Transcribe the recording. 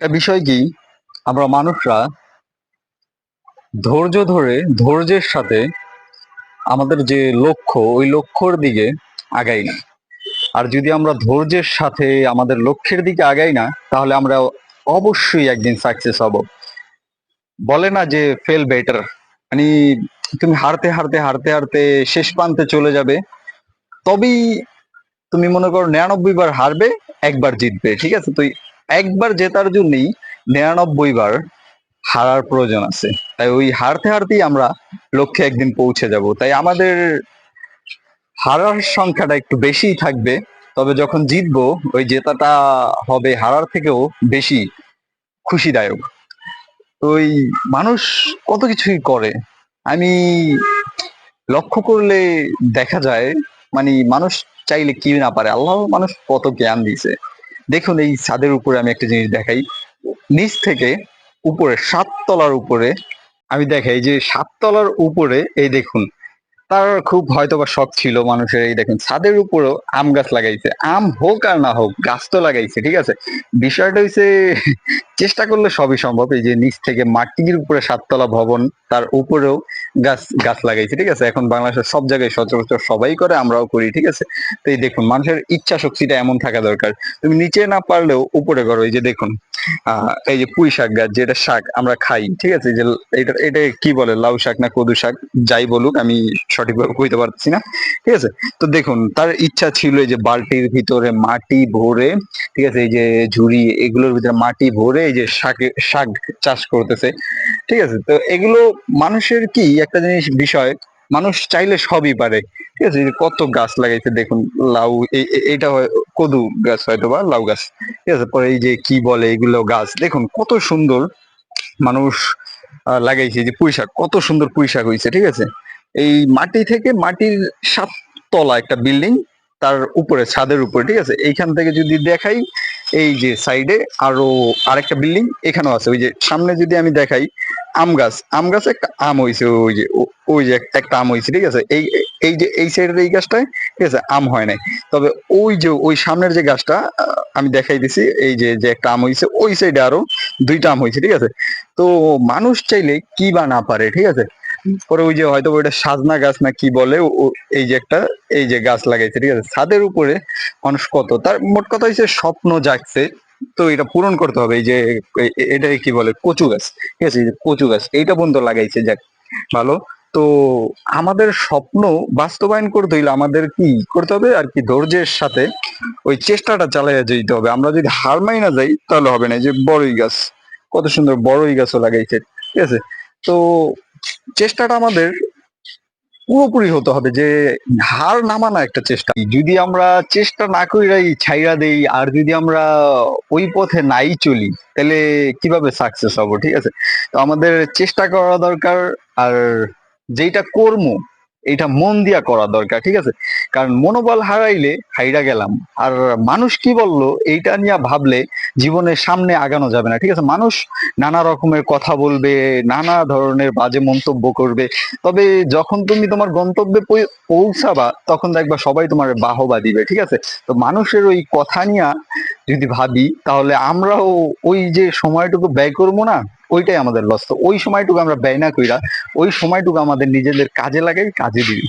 বিষয় কি? আমরা মানুষরা ধৈর্য ধরে, ধৈর্যের সাথে আমাদের যে লক্ষ্য, ওই লক্ষ্যর দিকে আগাই না। আর যদি আমরা ধৈর্যের সাথে আমাদের লক্ষ্যের দিকে আগাই না, তাহলে আমরা অবশ্যই একদিন সাকসেস হব। বলে না যে ফেল বেটার মানে তুমি হারতে হারতে হারতে হারতে শেষ প্রান্তে চলে যাবে। তবেই তুমি মনে করো নিরানব্বই বার হারবে, একবার জিতবে, ঠিক আছে? তো এই একবার জেতার জন্যই নিরানব্বই বার হারার প্রয়োজন আছে। তাই ওই হারতে হারতেই আমরা লক্ষ্যে একদিন পৌঁছে যাব। তাই আমাদের হারার সংখ্যাটা একটু বেশিই থাকবে। তবে যখন জিতবো, ওই জেতাটা হবে হারার থেকেও বেশি খুশিদায়ক। ওই মানুষ কত কিছুই করে। আমি লক্ষ্য করলে দেখা যায় মানে মানুষ চাইলে কি না পারে। আল্লাহ মানুষ কত জ্ঞান দিয়েছে। দেখুন, এই ছাদের উপরে আমি একটা জিনিস দেখাই। নিচ থেকে উপরে সাত তলার উপরে আমি দেখাই যে সাত তলার উপরে, এই দেখুন, তার খুব হয়তো বা শখ ছিল মানুষের, এই দেখুন, ছাদের উপরেও আম গাছ লাগাইছে। আম হোক আর না হোক, গাছ তো লাগাইছে, ঠিক আছে? বিষয়টা হইছে চেষ্টা করলে সবই সম্ভব। এই যে নিচ থেকে মাটির উপরে সাততলা ভবন, তার উপরেও গাছ গাছ লাগাইছে, ঠিক আছে? এখন বাংলাদেশের সব জায়গায় সচরাচর সবাই করে, আমরাও করি, ঠিক আছে? তো এই দেখুন, মানুষের ইচ্ছা শক্তিটা এমন থাকা দরকার। তুমি নিচে না পারলেও উপরে করো, এই যে দেখুন, আহ, এই যে পুঁই শাক গাছ, যেটা শাক আমরা খাই, ঠিক আছে? যে এটা এটা কি বলে, লাউ শাক না কদু শাক, যাই বলুক, আমি সঠিকভাবে কইতে পারছি না, ঠিক আছে? তো দেখুন, তার ইচ্ছা ছিল এই যে বালতির ভিতরে মাটি ভরে, ঠিক আছে? এই যে ঝুড়ি, এগুলোর ভিতরে মাটি ভরে এই যে শাক শাক চাষ করতেছে। ঠিক আছে? তো এগুলো মানুষের কি একটা জিনিস বিষয়, মানুষ চাইলে সবই পারে। ঠিক আছে? কত গাছ লাগাইছে দেখুন, লাউ এটা কদু গাছ হয়তো বা লাউ গাছ। ঠিক আছে? পরে এই যে কি বলে এগুলো গাছ, দেখুন কত সুন্দর মানুষ লাগাইছে। যে পুঁই শাক, কত সুন্দর পুঁই শাক হয়েছে ঠিক আছে? এই মাটি থেকে মাটির সাত তলা একটা বিল্ডিং, তার উপরে, ছাদের উপরে, ঠিক আছে? এইখান থেকে যদি দেখাই এই যে সাইডে আরও আরেকটা বিল্ডিং এখানেও আছে। ওই যে সামনে যদি আমি দেখাই, আম গাছ। আম গাছে একটা আম হয়েছে ওই যে ওই যে একটা আম হয়েছে ঠিক আছে? এই এই যে, এই সাইডের এই গাছটায়, ঠিক আছে? আম হয় নাই। তবে ওই যে, ওই সামনের যে গাছটা আমি দেখাই দিছি, এই যে যে একটা আম হয়েছে ওই সাইডে আরও দুইটা আম হয়েছে ঠিক আছে? তো মানুষ চাইলে কি বা না পারে, ঠিক আছে? পরে ওই যে হয়তো ওইটা সাজনা গাছ না কি বলে এই যে একটা, এই যে গাছ লাগাইছে, ঠিক আছে? ছাদের উপরে মানুষ কত? তার মোট কথা হচ্ছে স্বপ্ন জাগছে, তো এটা পূরণ করতে হবে। এই যে এটা কি বলে? কচু গাছ, ঠিক আছে? কচু গাছ, এইটা পর্যন্ত লাগাইছে, যাক, ভালো। তো আমাদের স্বপ্ন বাস্তবায়ন করতে হইলে আমাদের কি করতে হবে? আর কি ধৈর্যের সাথে ওই চেষ্টাটা চালাইয়া যেতে হবে। আমরা যদি হার মাই না যাই, তাহলে হবে না। যে বড়ই গাছ, কত সুন্দর বড়ই গাছও লাগাইছে, ঠিক আছে? তো চেষ্টাটা আমাদের পুরোপুরি হতে হবে যে হার নামানো একটা চেষ্টা। যদি আমরা চেষ্টা না করি ছাইরা দেই, আর যদি আমরা ওই পথে নাই চলি, তাহলে কীভাবে সাকসেস হব, ঠিক আছে? তো আমাদের চেষ্টা করা দরকার, আর যেটা কর্ম এটা মন দিয়া করা দরকার, ঠিক আছে? কারণ মনোবল হারাইলে হাইরা গেলাম। আর মানুষ কি বলল? এইটা নিয়ে ভাবলে জীবনের সামনে আগানো যাবে না, ঠিক আছে? মানুষ নানা রকমের কথা বলবে, নানা ধরনের বাজে মন্তব্য করবে। তবে যখন তুমি তোমার গন্তব্যে পৌঁছাবা, তখন দেখবা সবাই তোমার বাহবা দিবে, ঠিক আছে? তো মানুষের ওই কথা নিয়ে যদি ভাবি, তাহলে আমরাও ওই যে সময়টুকু ব্যয় করব না, ওইটাই আমাদের লস তো ওই সময়টুকু আমরা ব্যয় না কইরা, ওই সময়টুকু আমাদের নিজেদের কাজে লাগাই, কাজে দিই।